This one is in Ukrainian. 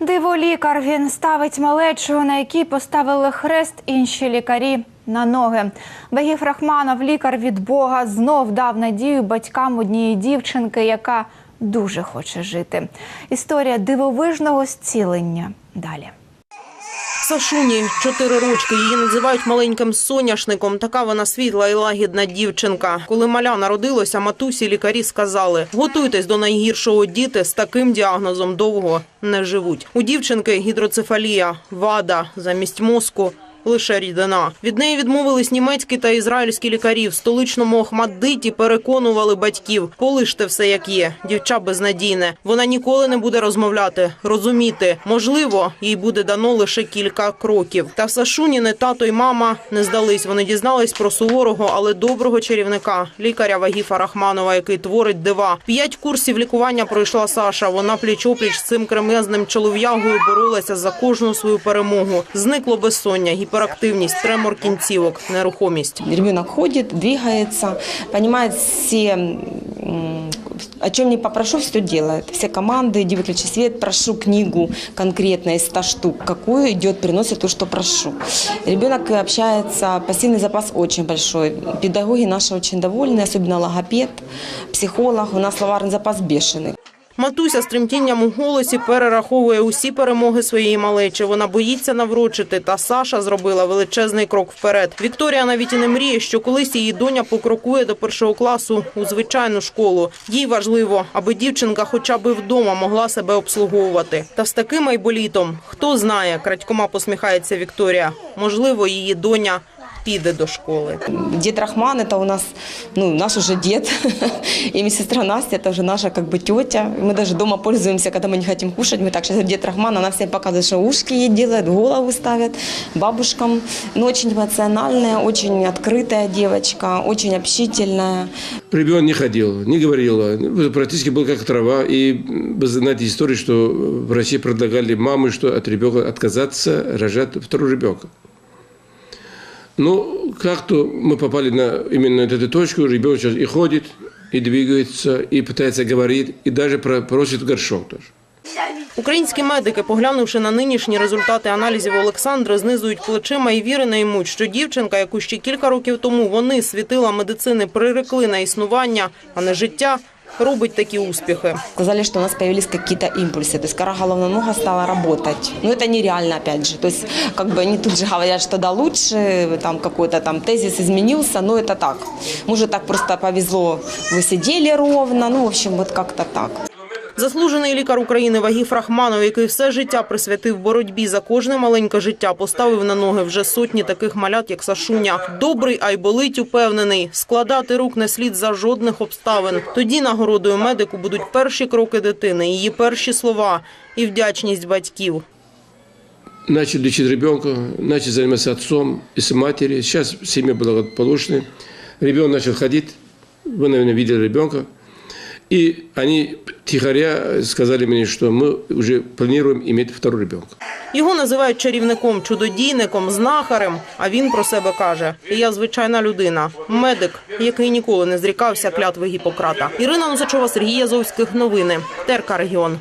Диво-лікар він ставить малечу, на якій поставили хрест інші лікарі на ноги. Багів Рахманов, лікар від Бога, знов дав надію батькам однієї дівчинки, яка дуже хоче жити. Історія дивовижного зцілення. Далі. Сашуні чотири рочки. Її називають маленьким соняшником. Така вона світла і лагідна дівчинка. Коли маля народилося, матусі лікарі сказали: готуйтесь до найгіршого діти з таким діагнозом довго не живуть. У дівчинки гідроцефалія, вада замість мозку. Лише рідина. Від неї відмовились німецькі та ізраїльські лікарі. В столичному Охмаддиті переконували батьків. Полиште все як є. Дівча безнадійне. Вона ніколи не буде розмовляти, розуміти. Можливо, їй буде дано лише кілька кроків. Та Сашуніни тато й мама не здались. Вони дізнались про суворого, але доброго чарівника, лікаря Вагіфа Рахманова, який творить дива. П'ять курсів лікування пройшла Саша. Вона пліч-опліч з цим кремезним чолов'ягою боролася за кожну свою перемогу. Зникло безсоння, гіперактивність, тремор кінцівок, нерухомість. Ребенок ходит, двигается, понимает все, м, о чем не попрошу, все делает. Все команды, иди выключи свет, прошу книгу конкретно из 100 штук, какую идет, приносит то, что прошу. Ребенок общается, пассивный запас очень большой. Педагоги наши очень довольны, особенно логопед, психолог, у нас словарный запас бешеный. Матуся з тремтінням у голосі перераховує усі перемоги своєї малечі. Вона боїться наврочити, та Саша зробила величезний крок вперед. Вікторія навіть і не мріє, що колись її доня покрокує до першого класу у звичайну школу. Їй важливо, аби дівчинка хоча б вдома могла себе обслуговувати. Та з таким айболітом, хто знає, крадькома посміхається Вікторія. Можливо, її доня піде до школи. Дід Рахман це у нас ну, наш уже дід, і медсестра Настя це вже наша как бы, тетя. Ми навіть вдома користуємося, коли ми не хочемо кушати. Ми так, зараз дід Рахман, вона всім показує, що ушки їй роблять, голову ставлять бабушкам. Ну, дуже емоціональна, дуже відкрита дівчинка, дуже общительна. Ребенок не ходив, не говорила, практично був як трава. І ви знаєте історію, що в Росії предлагали мамі, що від ребенка відказатися, рожати второго ребенка. Ну, как-то мы попали на именно эту точку, ребенок сейчас и ходит, и двигается, и пытается говорить, и даже про- просит горшок тоже. Українські медики, поглянувши на нинішні результати аналізів Олександри, знизують плечима і віри не ймуть, що дівчинка, яку ще кілька років тому вони, світила медицини, прирекли на існування, а не життя, робить такі успіхи. Сказали, что у нас появились какие-то импульсы. То есть кора головного мозга стала работать. Но это нереально, опять же. То есть как бы они тут же говорят, что да, лучше, там какой-то там тезис изменился, но это так. Может, так просто повезло, вы сидели ровно, ну, в общем, вот как-то так. Заслужений лікар України Вагіф Рахманов, який все життя присвятив боротьбі за кожне маленьке життя, поставив на ноги вже сотні таких малят, як Сашуня. Добрий айболить упевнений, складати рук не слід за жодних обставин. Тоді нагородою медику будуть перші кроки дитини, її перші слова і вдячність батьків. Начали лечить ребенка, начали заниматься отцом и матерью. Сейчас семья благополучная. Ребенок начал ходить, вы, наверное, видели ребенка. И они тихоря сказали мне, что мы уже планируем иметь второго ребенка. Його називають чарівником, чудодійником, знахарем. А він про себе каже: я звичайна людина, медик, який ніколи не зрікався клятви Гіппократа. Ірина Носачова, Сергій Язовських. Новини. Терка регіон.